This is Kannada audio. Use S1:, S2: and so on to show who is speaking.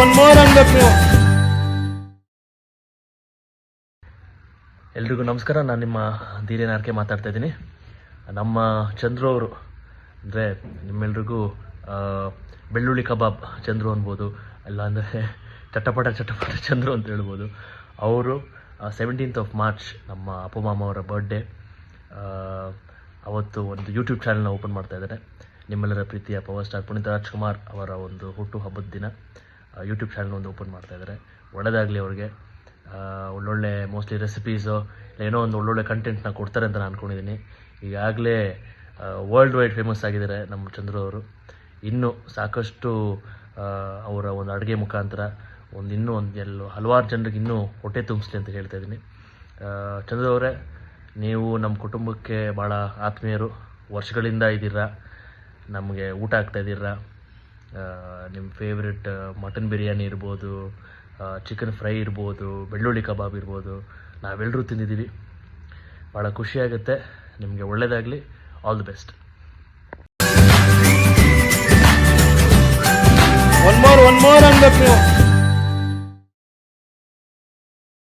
S1: ಒನ್ ಮೋರ್
S2: ಎಲ್ರಿಗೂ ನಮಸ್ಕಾರ. ನಾನು ನಿಮ್ಮ ಧೀರೇನ ಮಾತಾಡ್ತಾ ಇದ್ದೀನಿ. ನಮ್ಮ ಚಂದ್ರು ಅವರು ಅಂದರೆ ನಿಮ್ಮೆಲ್ರಿಗೂ ಬೆಳ್ಳುಳ್ಳಿ ಕಬಾಬ್ ಚಂದ್ರು ಅನ್ಬೋದು ಇಲ್ಲ ಅಂದರೆ ಚಟಪಟ ಚಟಪಟ ಚಂದ್ರು ಅಂತ ಹೇಳ್ಬೋದು. ಅವರು ಸೆವೆಂಟೀನ್ತ್ ಆಫ್ ಮಾರ್ಚ್ ನಮ್ಮ ಅಪ್ಪ ಮಾಮ ಅವರ ಬರ್ಡೇ ಅವತ್ತು ಒಂದು ಯೂಟ್ಯೂಬ್ ಚಾನಲ್ನ ಓಪನ್ ಮಾಡ್ತಾ ಇದ್ದಾರೆ. ನಿಮ್ಮೆಲ್ಲರ ಪ್ರೀತಿಯ ಪವರ್ ಸ್ಟಾರ್ ಪುನೀತ್ ರಾಜ್ಕುಮಾರ್ ಅವರ ಒಂದು ಹುಟ್ಟು ಹಬ್ಬದ ದಿನ. ಯೂಟ್ಯೂಬ್ ಚಾನಲ್ ಒಂದು ಓಪನ್ ಮಾಡ್ತಾ ಇದ್ದಾರೆ ಒಳ್ಳೆಯದಾಗಲಿ ಅವ್ರಿಗೆ. ಒಳ್ಳೊಳ್ಳೆ ಮೋಸ್ಟ್ಲಿ ರೆಸಿಪೀಸು ಏನೋ ಒಂದು ಒಳ್ಳೊಳ್ಳೆ ಕಂಟೆಂಟ್ನ ಕೊಡ್ತಾರೆ ಅಂತ ನಾನು ಅಂದ್ಕೊಂಡಿದ್ದೀನಿ ಈಗಾಗಲೇ ವರ್ಲ್ಡ್ ವೈಡ್ ಫೇಮಸ್ ಆಗಿದ್ದಾರೆ ನಮ್ಮ ಚಂದ್ರು ಅವರು. ಇನ್ನೂ ಸಾಕಷ್ಟು ಅವರ ಒಂದು ಅಡುಗೆ ಮುಖಾಂತರ ಒಂದು ಇನ್ನೂ ಒಂದು ಎಲ್ಲೋ ಹಲವಾರು ಜನರಿಗೆ ಇನ್ನೂ ಹೊಟ್ಟೆ ತುಂಬಿಸ್ಲಿ ಅಂತ ಹೇಳ್ತಾ ಇದ್ದೀನಿ. ಚಂದ್ರು ಅವರೇ, ನೀವು ನಮ್ಮ ಕುಟುಂಬಕ್ಕೆ ಭಾಳ ಆತ್ಮೀಯರು. ವರ್ಷಗಳಿಂದ ಇದ್ದೀರಾ. ನಮಗೆ ಊಟ ಆಗ್ತಾ ಇದ್ದೀರಾ. ನಿಮ್ಮ ಫೇವ್ರೆಟ್ ಮಟನ್ ಬಿರಿಯಾನಿ ಇರ್ಬೋದು ಚಿಕನ್ ಫ್ರೈ ಇರ್ಬೋದು, ಬೆಳ್ಳುಳ್ಳಿ ಕಬಾಬ್ ಇರ್ಬೋದು ನಾವೆಲ್ಲರೂ ತಿಂದಿದ್ದೀವಿ. ಭಾಳ ಖುಷಿಯಾಗುತ್ತೆ. ನಿಮಗೆ ಒಳ್ಳೆಯದಾಗಲಿ all the best
S1: one more one more ಅನ್ಬೇಕು